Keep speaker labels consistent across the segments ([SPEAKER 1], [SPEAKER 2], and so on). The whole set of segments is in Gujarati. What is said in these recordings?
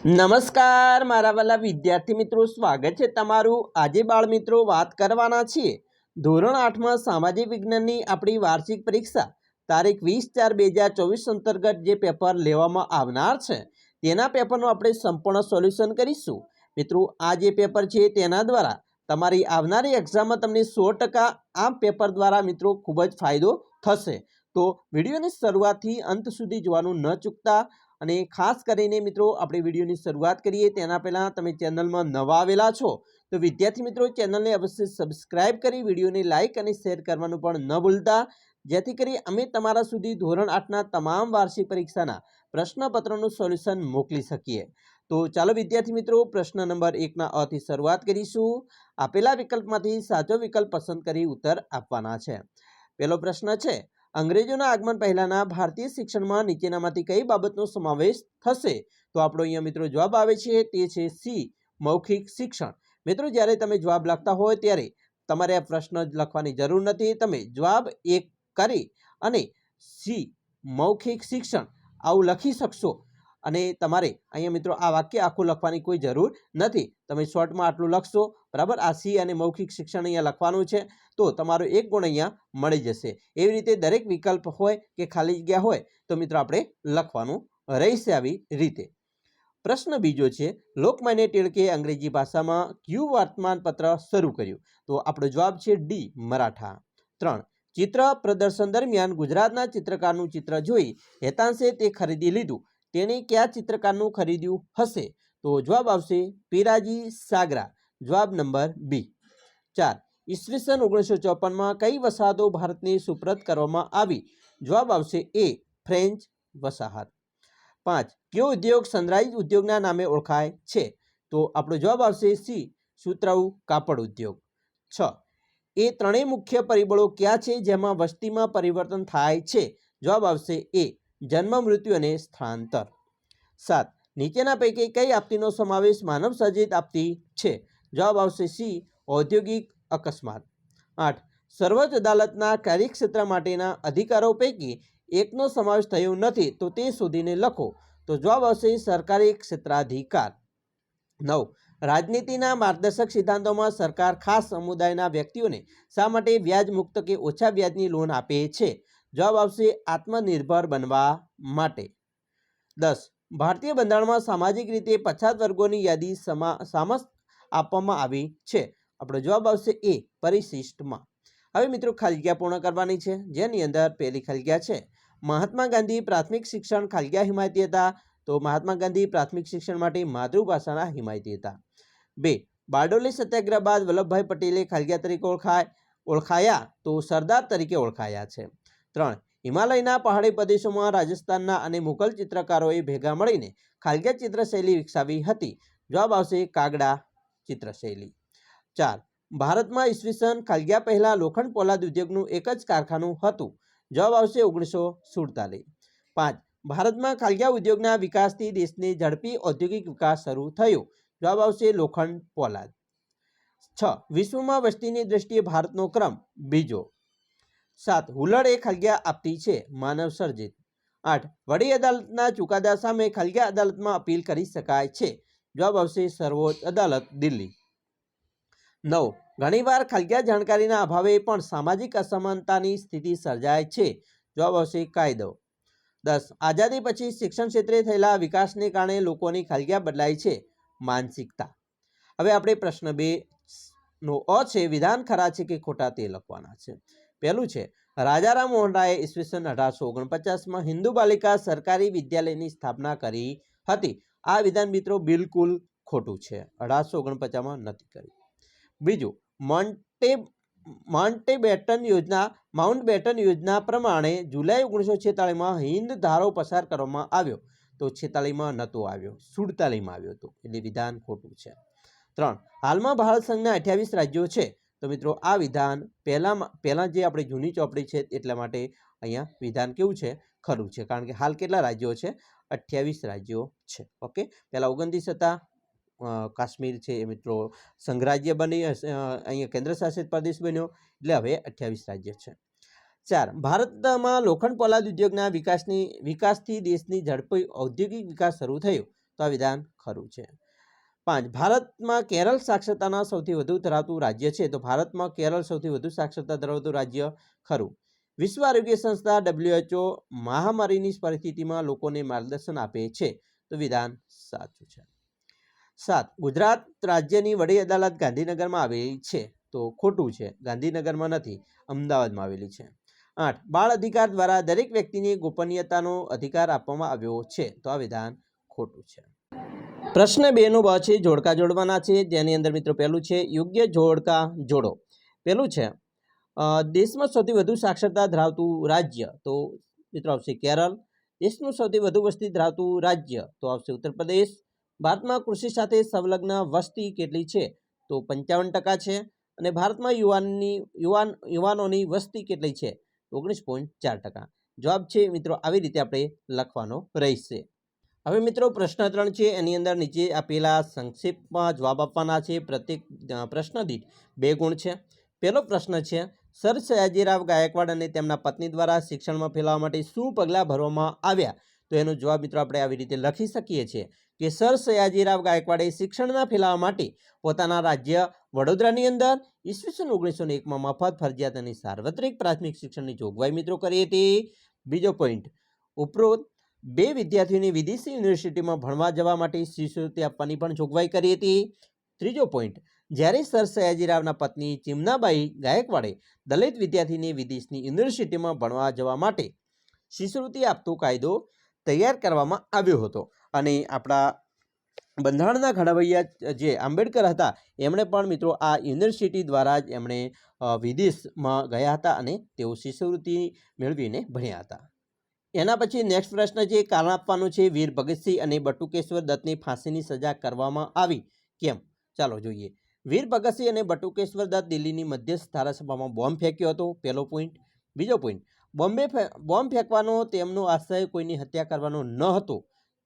[SPEAKER 1] નમસ્કાર, મારા વાલા વિદ્યાર્થી મિત્રો, સ્વાગત છે તમારું. આજે બાળ મિત્રો વાત કરવાના છીએ ધોરણ આઠમાં સામાજિક વિજ્ઞાનની આપણી વાર્ષિક પરીક્ષા, તારીખ વીસ ચાર બે હજાર ચોવીસ અંતર્ગત જે પેપર લેવામાં આવનાર છે, તેના પેપરનું આપણે સંપૂર્ણ સોલ્યુશન કરીશું. મિત્રો, આ જે પેપર છે તેના દ્વારા તમારી આવનારી એક્ઝામમાં તમને સો ટકા આ પેપર દ્વારા મિત્રો ખૂબ જ ફાયદો થશે. તો વિડીયોની શરૂઆતથી અંત સુધી જોવાનું ન ચૂકતા. અને ખાસ કરીને મિત્રો, આપણે વિડીયોની શરૂઆત કરીએ, તેના પહેલાં તમે ચેનલમાં નવા આવેલા છો, તો વિદ્યાર્થી મિત્રો, ચેનલને અવશ્ય સબસ્ક્રાઇબ કરી, વિડીયોને લાઇક અને શેર કરવાનું પણ ન ભૂલતા. જેથી કરી અમે તમારા સુધી ધોરણ આઠના તમામ વાર્ષિક પરીક્ષાના પ્રશ્નપત્રનું સોલ્યુશન મોકલી શકીએ. તો ચાલો વિદ્યાર્થી મિત્રો, પ્રશ્ન નંબર એકના અથી શરૂઆત કરીશું. આપેલા વિકલ્પમાંથી સાચો વિકલ્પ પસંદ કરી ઉત્તર આપવાના છે. પહેલો પ્રશ્ન છે અંગ્રેજોના આગમન પહેલાંના ભારતીય શિક્ષણમાં નીચેનામાંથી કઈ બાબતનો સમાવેશ થશે? તો આપણો અહીંયા મિત્રો જવાબ આવે છે, તે છે સી, મૌખિક શિક્ષણ. મિત્રો, જ્યારે તમે જવાબ લખતા હોય ત્યારે તમારે આ પ્રશ્ન લખવાની જરૂર નથી. તમે જવાબ એક કરી અને સી, મૌખિક શિક્ષણ. આવું લખી શકશો. અને તમારે અહીંયા મિત્રો આ વાક્ય આખું લખવાની કોઈ જરૂર નથી. તમે શોર્ટમાં આટલું લખશો, બરાબર? આ સી અને મૌખિક શિક્ષણ અહીંયા લખવાનું છે. તો તમારો એક ગુણ અહીંયા મળી જશે. એવી રીતે દરેક વિકલ્પ હોય કે ખાલી જગ્યા હોય, તો મિત્રો આપણે લખવાનું રહેશે આવી રીતે. પ્રશ્ન બીજો છે, લોકમાન્ય ટિળકે અંગ્રેજી ભાષામાં ક્યુ વર્તમાનપત્ર શરૂ કર્યું? તો આપણો જવાબ છે ડી, મરાઠા. ત્રણ, ચિત્ર પ્રદર્શન દરમિયાન ગુજરાતના ચિત્રકારનું ચિત્ર જોઈ હેતાંશે તે ખરીદી લીધું. તેણે કયા ચિત્રકારનું ખરીદ્યું હશે? તો જવાબ આવશે પીરાજી સાગરા. જવાબ નંબર બી. ચાર. ઈસવીસન ઓગણીસો ચોપનમાં કઈ વસાહતો ભારતની સુપ્રત કરવામાં આવી? જવાબ આવશે એ. ફ્રેન્ચ વસાહત. પાંચ. કયો ઉદ્યોગ સનરાઈઝ ઉદ્યોગના નામે ઓળખાય છે? તો આપણો જવાબ આવશે સી. સુતરાઉ કાપડ ઉદ્યોગ. છ. એ ત્રણેય મુખ્ય પરિબળો ક્યાં છે જેમાં વસ્તીમાં પરિવર્તન થાય છે? જવાબ આવશે એ. જન્મ, મૃત્યુ અને સ્થળાંતર. સાત. નીચેના પૈકી કઈ આપતીનો સમાવેશ માનવ સર્જિત આપતી છે? જવાબ આવશે સી. ઔદ્યોગિક અકસ્માત. આઠ. સર્વોચ્ચ અદાલતના કાર્યક્ષેત્ર માટેના અધિકારો પૈકી એકનો સમાવેશ થયો નથી, તો તે શોધીને લખો. તો જવાબ આવશે સરકારી ક્ષેત્રાધિકાર. નવ. રાજનીતિના માર્ગદર્શક સિદ્ધાંતોમાં સરકાર ખાસ સમુદાયના વ્યક્તિઓને શા માટે વ્યાજ મુક્ત કે ઓછા વ્યાજની લોન આપે છે? જવાબ આવશે આત્મનિર્ભર બનવા માટે. દસ, ભારતીય બંધારણમાં સામાજિક રીતે પછાત વર્ગોની યાદી સમા સામસ આપવામાં આવી છે. આપણો જવાબ આવશે એ, પરિશિષ્ટમાં. હવે મિત્રો ખાલગ્યા પૂર્ણ કરવાની છે, જેની અંદર પહેલી ખાલગ્યા છે. મહાત્મા ગાંધી પ્રાથમિક શિક્ષણ ખાલગ્યા હિમાયતી હતા, તો મહાત્મા ગાંધી પ્રાથમિક શિક્ષણ માટે માતૃભાષાના હિમાયતી હતા. બે, બારડોલી સત્યાગ્રહ બાદ વલ્લભભાઈ પટેલે ખાલગ્યા તરીકે ઓળખાય, ઓળખાયા, તો સરદાર તરીકે ઓળખાયા છે. ત્રણ. હિમાલયના પહાડી પ્રદેશોમાં રાજસ્થાનના અને મુઘલ ચિત્રકારોએ ભેગા મળીને ખાલગ્યા ચિત્રશૈલી વિકસાવી હતી. જવાબ આવશે કાગડા ચિત્રશૈલી. ચાર. ભારતમાં ઈસવીસન ખાલગ્યા પહેલાં લોખંડ પોલાદ ઉદ્યોગનું એક જ કારખાનું હતું. જવાબ આવશે ઓગણીસો સુડતાલીસ. પાંચ. ભારતમાં ખાલગ્યા ઉદ્યોગના વિકાસથી દેશને ઝડપી ઔદ્યોગિક વિકાસ શરૂ થયો. જવાબ આવશે લોખંડ પોલાદ. છ. વિશ્વમાં વસ્તીની દ્રષ્ટિએ ભારતનો ક્રમ બીજો. સાત હુલડ એ ખાલગ્યા આપતી છે માનવ સર્જિત. આઠ, વડી અદાલતના ચુકાદા સામે ખાલગ્યા અદાલતમાં અપીલ કરી શકાય છે. જવાબ આવશે સર્વોચ્ચ અદાલત, દિલ્હી. નવ, ઘણીવાર ખાલગ્યા જાણકારીના અભાવે પણ સામાજિક અસમાનતાની સ્થિતિ સર્જાય છે. જવાબ આવશે કાયદો. દસ, આઝાદી પછી શિક્ષણ ક્ષેત્રે થયેલા વિકાસને કારણે લોકોની ખાલગ્યા બદલાય છે માનસિકતા. હવે આપણે પ્રશ્ન બે નો અ છે, વિધાન ખરા છે કે ખોટા તે લખવાના છે. પહેલું છે, રાજારામ રાયે ઈસવીસન અઢારસો ઓગણપચાસમાં હિન્દુ બાલિકા સરકારી વિદ્યાલયની સ્થાપના કરી હતી. આ વિધાન મિત્રો બિલકુલ ખોટું છે, અઢારસો ઓગણપચાસમાં નથી કરી. બીજું, મોન્ટે માઉન્ટે બેટન યોજના, માઉન્ટ બેટન યોજના પ્રમાણે જુલાઈ ઓગણીસો છેતાળીસમાં હિન્દ ધારો પસાર કરવામાં આવ્યો તો છેતાળીસમાં નહોતો આવ્યો, સુડતાલીસમાં આવ્યો હતો. એટલે વિધાન ખોટું છે. ત્રણ, હાલમાં ભારત સંઘના અઠ્યાવીસ રાજ્યો છે. તો મિત્રો, આ વિધાન પહેલાં પહેલાં જે આપણે જૂની ચોપડી છે એટલા માટે અહીંયા વિધાન કેવું છે? ખરું છે. કારણ કે હાલ કેટલા રાજ્યો છે? અઠ્યાવીસ રાજ્યો છે. ઓકે? પહેલાં ઓગણત્રીસ હતા. કાશ્મીર છે એ મિત્રો સંઘરાજ્ય બની અહીંયા કેન્દ્ર શાસિત પ્રદેશ બન્યો. એટલે હવે અઠ્યાવીસ રાજ્ય છે. ચાર, ભારતમાં લોખંડ પોલાદ ઉદ્યોગના વિકાસની, વિકાસથી દેશની ઝડપી ઔદ્યોગિક વિકાસ શરૂ થયો. તો આ વિધાન ખરું છે. પાંચ, ભારતમાં કેરળ સાક્ષરતાના સૌથી વધુ ધરાવતું રાજ્ય છે, તો ભારતમાં કેરળ સૌથી વધુ સાક્ષરતા ધરાવતું રાજ્ય ખરું? વિશ્વ આરોગ્ય સંસ્થા ડબ્લ્યુએચઓ મહામારીની પરિસ્થિતિમાં લોકોને માર્ગદર્શન આપે છે, તો વિધાન સાચું છે. સાત, ગુજરાત રાજ્યની વડી અદાલત ગાંધીનગરમાં આવેલી છે, તો ખોટું છે, ગાંધીનગરમાં નથી, અમદાવાદમાં આવેલી છે. આઠ, બાળ અધિકાર દ્વારા દરેક વ્યક્તિને ગોપનીયતાનો અધિકાર આપવામાં આવ્યો છે, તો આ વિધાન ખોટું છે. પ્રશ્ન બેનો બ છે, જોડકા જોડવાના છે. જેની અંદર મિત્રો પહેલું છે, યોગ્ય જોડકા જોડો. પહેલું છે દેશમાં સૌથી વધુ સાક્ષરતા ધરાવતું રાજ્ય તો મિત્રો આવશે કેરળ. દેશનું સૌથી વધુ વસ્તી ધરાવતું રાજ્ય તો આવશે ઉત્તર પ્રદેશ ભારતમાં કૃષિ સાથે સંલગ્ન વસ્તી કેટલી છે? તો પંચાવન ટકા છે. અને ભારતમાં યુવાનની, યુવાન, યુવાનોની વસ્તી કેટલી છે? ઓગણીસ પોઈન્ટ ચાર ટકા. જવાબ છે મિત્રો, આવી રીતે આપણે લખવાનો રહેશે. હવે મિત્રો પ્રશ્ન ત્રણ છે, એની અંદર નીચે આપેલા સંક્ષિપ્તમાં જવાબ આપવાના છે. પ્રત્યેક પ્રશ્ન દીઠ બે ગુણ છે. પહેલો પ્રશ્ન છે, સર સયાજીરાવ ગાયકવાડ અને તેમના પત્ની દ્વારા શિક્ષણમાં ફેલાવવા માટે શું પગલાં ભરવામાં આવ્યા? તો એનો જવાબ મિત્રો આપણે આવી રીતે લખી શકીએ છીએ કે સર સયાજીરાવ ગાયકવાડે શિક્ષણના ફેલાવવા માટે પોતાના રાજ્ય વડોદરાની અંદર ઈસવીસન ઓગણીસો ને એકમાં મફત ફરજિયાત અને સાર્વત્રિક પ્રાથમિક શિક્ષણની જોગવાઈ મિત્રો કરી હતી. બીજો પોઈન્ટ ઉપરોક્ત બે વિદ્યાર્થીઓને વિદેશી યુનિવર્સિટીમાં ભણવા જવા માટે શિષ્યવૃત્તિ આપવાની પણ જોગવાઈ કરી હતી. ત્રીજો પોઈન્ટ, જ્યારે સર સયાજીરાવના પત્ની ચિમનાબાઈ ગાયકવાડે દલિત વિદ્યાર્થીને વિદેશની યુનિવર્સિટીમાં ભણવા જવા માટે શિષ્યવૃત્તિ આપતો કાયદો તૈયાર કરવામાં આવ્યો હતો અને આપણા બંધારણના ઘડવૈયા જે આંબેડકર હતા, એમણે પણ મિત્રો આ યુનિવર્સિટી દ્વારા જ એમણે વિદેશમાં ગયા હતા અને તેઓ શિષ્યવૃત્તિ મેળવીને ભણ્યા હતા. એના પછી નેક્સ્ટ પ્રશ્ન છે કારણ આપવાનું છે, વીર ભગતસિંહ અને બટુકેશ્વર દત્તની ફાંસીની સજા કરવામાં આવી. કેમ? ચાલો જોઈએ. વીર ભગતસિંહ અને બટુકેશ્વર દત્ત દિલ્હીની મધ્યસ્થ ધારાસભામાં બોમ્બ ફેંક્યો હતો. પહેલો પોઈન્ટ બીજો પોઈન્ટ બોમ્બે બોમ્બ ફેંકવાનો તેમનો આશય કોઈની હત્યા કરવાનો ન હતો.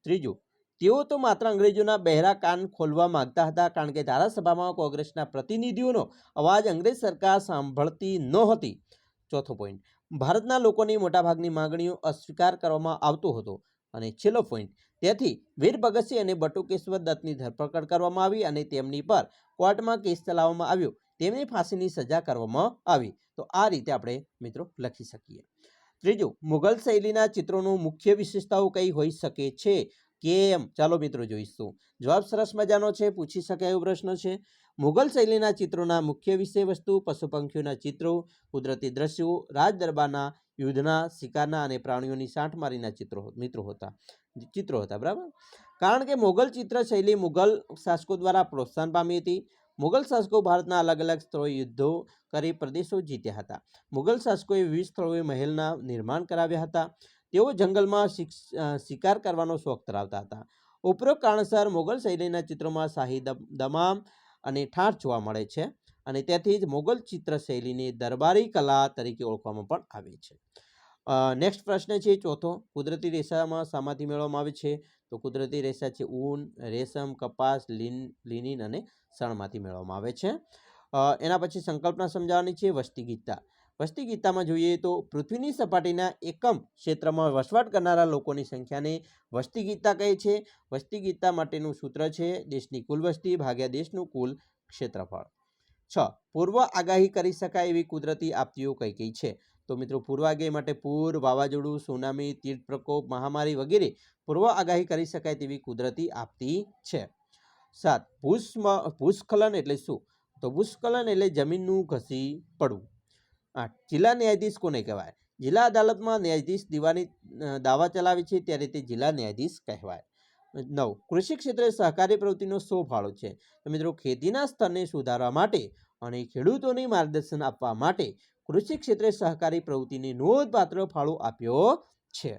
[SPEAKER 1] ત્રીજું, તેઓ તો માત્ર અંગ્રેજોના બહેરા કાન ખોલવા માંગતા હતા કારણ કે ધારાસભામાં કોંગ્રેસના પ્રતિનિધિઓનો અવાજ અંગ્રેજ સરકાર સાંભળતી નહોતી. ચોથો પોઈન્ટ. ભારતના લોકોની મોટાભાગની માંગણીઓ અસ્વીકાર કરવામાં આવતો હતો અને છેલ્લો પોઈન્ટ. તેથી વીર ભગતસિંહ અને બટુકેશ્વર દત્તની ધરપકડ કરવામાં આવી અને તેમની પર કોર્ટમાં કેસ ચલાવવામાં આવ્યો. તેમની ફાંસીની સજા કરવામાં આવી. તો આ રીતે આપણે મિત્રો લખી શકીએ. ત્રીજું, મુઘલ શૈલીના ચિત્રોનું મુખ્ય વિશેષતાઓ કઈ હોઈ શકે છે? કેમ? ચાલો મિત્રો જોઈશું. જવાબ સરસ મજાનો છે, પૂછી શકાય એવો પ્રશ્ન છે. મુઘલ શૈલીના ચિત્રોના મુખ્ય વિષય વસ્તુ પશુ પંખીઓના ચિત્રો, કુદરતી દ્રશ્યો, રાજ દરબારના યુદ્ધના શિકારના અને પ્રાણીઓની સાંઠમારીના ચિત્રો મિત્રો હતા. ચિત્રો હતા, બરાબર? કારણ કે મોગલ ચિત્ર શૈલી મુઘલ શાસકો દ્વારા પ્રોત્સાહન પામી હતી. મુઘલ શાસકો ભારતના અલગ અલગ સ્થળોએ યુદ્ધો કરી પ્રદેશો જીત્યા હતા. મુઘલ શાસકોએ વિવિધ સ્થળોએ મહેલના નિર્માણ કરાવ્યા હતા. તેઓ જંગલમાં શિકાર કરવાનો શોખ ધરાવતા હતા. ઉપરોક્ત કારણસર મોગલ શૈલીના ચિત્રોમાં શાહી દમામ અને ઠાઠ જોવા મળે છે અને તેથી જ મોગલ ચિત્ર શૈલીને દરબારી કલા તરીકે ઓળખવામાં પણ આવે છે. નેક્સ્ટ પ્રશ્ન છે ચોથો. કુદરતી રેસામાં શામાંથી મેળવવામાં આવે છે. તો કુદરતી રેસા છે ઊન, રેશમ, કપાસ, લીન, લિનિન અને શણમાંથી મેળવવામાં આવે છે. એના પછી સંકલ્પના સમજાવવાની છે વસ્તી ગીતતા વસ્તી ગીતામાં જોઈએ તો પૃથ્વીની સપાટીના એકમ ક્ષેત્રમાં વસવાટ કરનારા લોકોની સંખ્યાને વસ્તી ગીતા કહે છે. વસ્તી ગીતા માટેનું સૂત્ર છે દેશની કુલ વસ્તી ભાગ્યા દેશનું કુલ ક્ષેત્રફળ. છ. પૂર્વ આગાહી કરી શકાય એવી કુદરતી આપત્તિઓ કઈ કઈ છે? તો મિત્રો, પૂર્વ આગાહી માટે પૂર, વાવાઝોડું, સુનામી, તીર્થ પ્રકોપ, મહામારી વગેરે પૂર્વ આગાહી કરી શકાય તેવી કુદરતી આપત્તિ છે. સાત. ભૂસ્મ, ભૂસ્ખલન એટલે શું? તો ભૂસ્ખલન એટલે જમીનનું ઘસી પડવું. આઠ જિલ્લા ન્યાયાધીશ કોને કહેવાય? જિલ્લા અદાલતમાં ન્યાયાધીશ દીવાની દાવા ચલાવે છે ત્યારે તે જિલ્લા ન્યાયાધીશ કહેવાય. નવ, કૃષિ ક્ષેત્રે સહકારી પ્રવૃત્તિનો સો ફાળો છે. તો મિત્રો, ખેતીના સ્તરને સુધારવા માટે અને ખેડૂતોને માર્ગદર્શન આપવા માટે કૃષિ ક્ષેત્રે સહકારી પ્રવૃત્તિને નોંધપાત્ર ફાળો આપ્યો છે.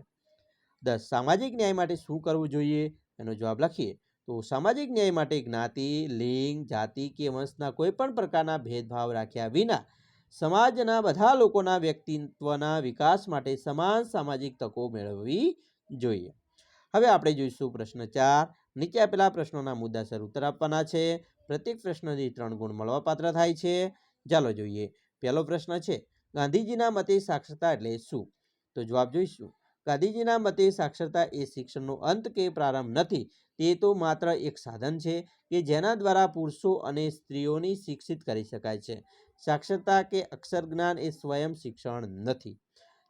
[SPEAKER 1] દસ, સામાજિક ન્યાય માટે શું કરવું જોઈએ? એનો જવાબ લખીએ. તો સામાજિક ન્યાય માટે જ્ઞાતિ, લિંગ, જાતિ કે વંશના કોઈપણ પ્રકારના ભેદભાવ રાખ્યા વિના સમાજના બધા લોકોના વ્યક્તિત્વના વિકાસ માટે સમાન સામાજિક તકો મેળવવી જોઈએ. હવે આપણે જોઈશું પ્રશ્ન ચાર. નીચે આપેલા પ્રશ્નોના મુદ્દાસર ઉત્તર આપવાના છે. પ્રત્યેક પ્રશ્નથી ત્રણ ગુણ મળવાપાત્ર થાય છે. ચાલો જોઈએ. પહેલો પ્રશ્ન છે, ગાંધીજીના મતે સાક્ષરતા એટલે શું? તો જવાબ જોઈશું. ગાંધીજીના મતે સાક્ષરતા એ શિક્ષણનો અંત કે પ્રારંભ નથી, તે તો માત્ર એક સાધન છે કે જેના દ્વારા પુરુષો અને સ્ત્રીઓની શિક્ષિત કરી શકાય છે. સાક્ષરતા કે અક્ષર જ્ઞાન એ સ્વયં શિક્ષણ નથી?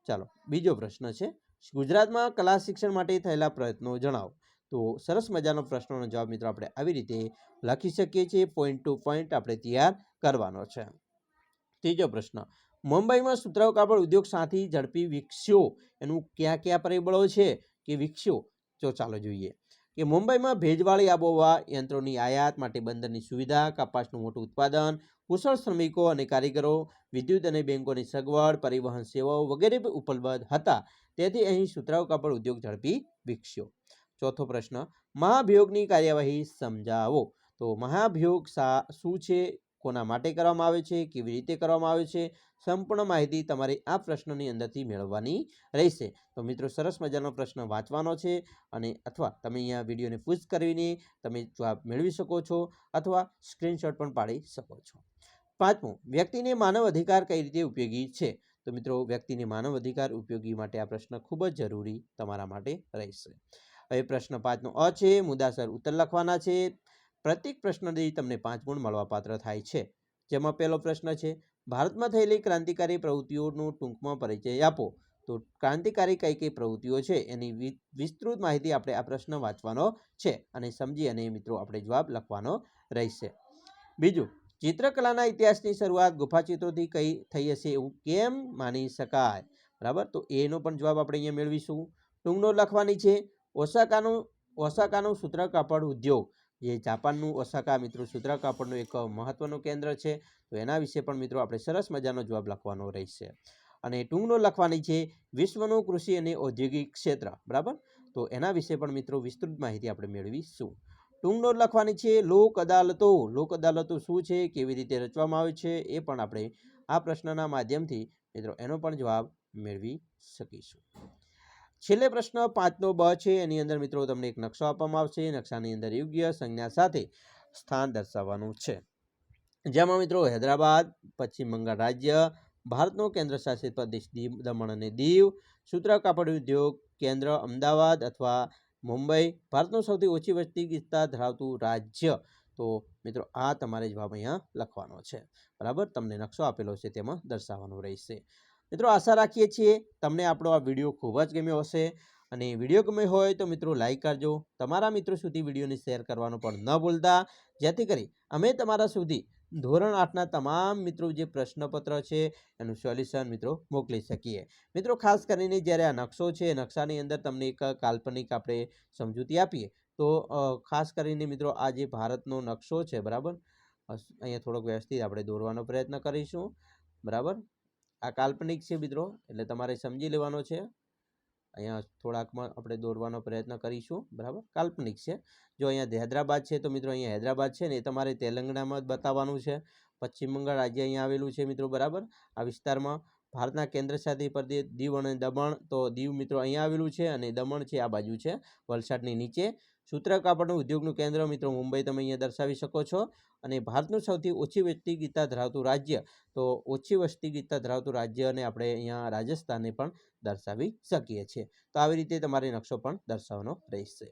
[SPEAKER 1] ચાલો, બીજો પ્રશ્ન છે. ગુજરાતમાં કલા શિક્ષણ માટે થયેલા પ્રયત્નો જણાવો. તો સરસ મજાનો પ્રશ્નનો જવાબ મિત્રો આપણે આવી રીતે લખી શકીએ છીએ. પોઈન્ટ ટુ પોઈન્ટ આપણે તૈયાર કરવાનો છે. ત્રીજો પ્રશ્ન. મુંબઈમાં સુતરાઉ કાપડ ઉદ્યોગ સાથી ઝડપી વિકસ્યો એનું કયા કયા પરિબળો છે કે વિકસ્યો? તો ચાલો જોઈએ. કે મુંબઈમાં ભેજવાળી આબોહવા યંત્રોની આયાત માટે બંદરની સુવિધા, કપાસનું મોટું ઉત્પાદન કુશળ શ્રમિકો અને કારીગરો, વિદ્યુત અને બેંકોની સગવડ, પરિવહન સેવાઓ વગેરે ઉપલબ્ધ હતા. તેથી અહીં સુતરાઉ કાપડ ઉદ્યોગ ઝડપી વિકસ્યો. ચોથો પ્રશ્ન, મહાભિયોગની કાર્યવાહી સમજાવો. તો મહાભિયોગ શા છે? કોના માટે કરવામાં આવે છે? કેવી રીતે કરવામાં આવે છે? સંપૂર્ણ માહિતી તમારે આ પ્રશ્નની અંદરથી મેળવવાની રહેશે. તો મિત્રો, સરસ મજાનો પ્રશ્ન વાંચવાનો છે અને અથવા તમે અહીંયા વિડીયોને પૂછ કરીને તમે જવાબ મેળવી શકો છો અથવા સ્ક્રીનશોટ પણ પાડી શકો છો. પાંચમું, વ્યક્તિને માનવ અધિકાર કઈ રીતે ઉપયોગી છે? તો મિત્રો, વ્યક્તિને માનવ અધિકાર ઉપયોગી માટે આ પ્રશ્ન ખૂબ જ જરૂરી તમારા માટે રહેશે. હવે પ્રશ્ન પાંચનો અ છે, મુદ્દાસર ઉત્તર લખવાના છે. પ્રત્યેક પ્રશ્ન દીઠ તમને પાંચ ગુણ મળવાપાત્ર થાય છે. જેમાં પહેલો પ્રશ્ન છે, ભારતમાં થયેલી ક્રાંતિકારી પ્રવૃત્તિઓનો ટૂંકમાં પરિચય આપો. તો ક્રાંતિકારી કઈ કઈ પ્રવૃત્તિઓ છે? એની વિસ્તૃત માહિતી આપણે આ પ્રશ્ન વાંચવાનો છે અને સમજી અને મિત્રો આપણે જવાબ લખવાનો રહેશે. બીજું ચિત્રકલાના ઇતિહાસની શરૂઆત ગુફાચિત્રોથી કઈ થઈ હશે એવું કેમ માની શકાય? બરાબર? તો એનો પણ જવાબ આપણે અહીંયા મેળવીશું. ટૂંકનો લખવાની છે, ઓસાકાનું ઓસાકાનું સૂત્ર કાપડ ઉદ્યોગ. જે જાપાનનું ઓસાકા મિત્રો સૂત્ર કાપડનું એક મહત્વનું કેન્દ્ર છે. તો એના વિશે પણ મિત્રો આપણે સરસ મજાનો જવાબ લખવાનો રહેશે. અને ટૂંકનો લખવાની છે, વિશ્વનું કૃષિ અને ઔદ્યોગિક ક્ષેત્ર. બરાબર? તો એના વિશે પણ મિત્રો વિસ્તૃત માહિતી આપણે મેળવીશું. ટૂંકનો લખવાની છે. લોક અદાલતો લોક અદાલતો શું છે? કેવી રીતે રચવામાં આવે છે? એ પણ આપણે આ પ્રશ્નના માધ્યમથી મિત્રો એનો પણ જવાબ મેળવી શકીશું. છેલ્લે પ્રશ્ન પાંચનો બ છે. એની અંદર મિત્રો તમને એક નકશો આપવામાં આવશે. નકશાની અંદર યોગ્ય સંજ્ઞા સાથે સ્થાન દર્શાવવાનું છે. જેમાં મિત્રો હૈદરાબાદ, પશ્ચિમ બંગાળ રાજ્ય, ભારતનો કેન્દ્ર શાસિત પ્રદેશ દીવ દમણ અને દીવ સૂત્ર કાપડ ઉદ્યોગ, કેન્દ્ર અમદાવાદ અથવા મુંબઈ ભારતનું સૌથી ઓછી વસ્તી ગીચતા ધરાવતું રાજ્ય. તો મિત્રો, આ તમારે જવાબ અહીંયા લખવાનો છે. બરાબર? તમને નકશો આપેલો છે તેમાં દર્શાવવાનો રહેશે. મિત્રો, આશા રાખીએ છીએ તમને આપણો આ વીડિયો ખૂબ જ ગમ્યો હશે. અને વીડિયો ગમ્યો હોય તો મિત્રો, લાઈક કરજો. તમારા મિત્રો સુધી વિડીયોને શેર કરવાનો પણ ન ભૂલતા. જેથી કરી અમે તમારા સુધી ધોરણ આઠના તમામ મિત્રો જે પ્રશ્નપત્ર છે, એનું સોલ્યુશન મિત્રો મોકલી શકીએ. મિત્રો, ખાસ કરીને જ્યારે આ નકશો છે નકશાની અંદર તમને એક કાલ્પનિક આપણે સમજૂતી આપીએ. તો ખાસ કરીને મિત્રો, આ જે ભારતનો નકશો છે, બરાબર? અહીંયા થોડોક વ્યવસ્થિત આપણે દોરવાનો પ્રયત્ન કરીશું. બરાબર? આ કાલ્પનિક છે મિત્રો, એટલે તમારે સમજી લેવાનો છે. અહીંયા થોડાકમાં આપણે દોરવાનો પ્રયત્ન કરીશું, બરાબર? કાલ્પનિક છે. જો અહીંયા હૈદરાબાદ છે, તો મિત્રો અહીંયા હૈદરાબાદ છે ને એ તમારે તેલંગણામાં જ બતાવવાનું છે. પશ્ચિમ બંગાળ રાજ્ય અહીંયા આવેલું છે મિત્રો, બરાબર? આ વિસ્તારમાં ભારતના કેન્દ્ર શાસિત પ્રદેશ દીવ અને દમણ, તો દીવ મિત્રો અહીંયા આવેલું છે અને દમણ છે આ બાજુ છે, વલસાડની નીચે. સૂત્ર કાપડનું ઉદ્યોગનું કેન્દ્ર મિત્રો મુંબઈ તમે અહીંયા દર્શાવી શકો છો. અને ભારતનું સૌથી ઓછી વસ્તી ગીતા ધરાવતું રાજ્ય, તો ઓછી વસ્તી ગીતા ધરાવતું રાજ્ય અને આપણે અહીંયા રાજસ્થાનને પણ દર્શાવી શકીએ છીએ. તો આવી રીતે તમારે નકશો પણ દર્શાવવાનો રહેશે.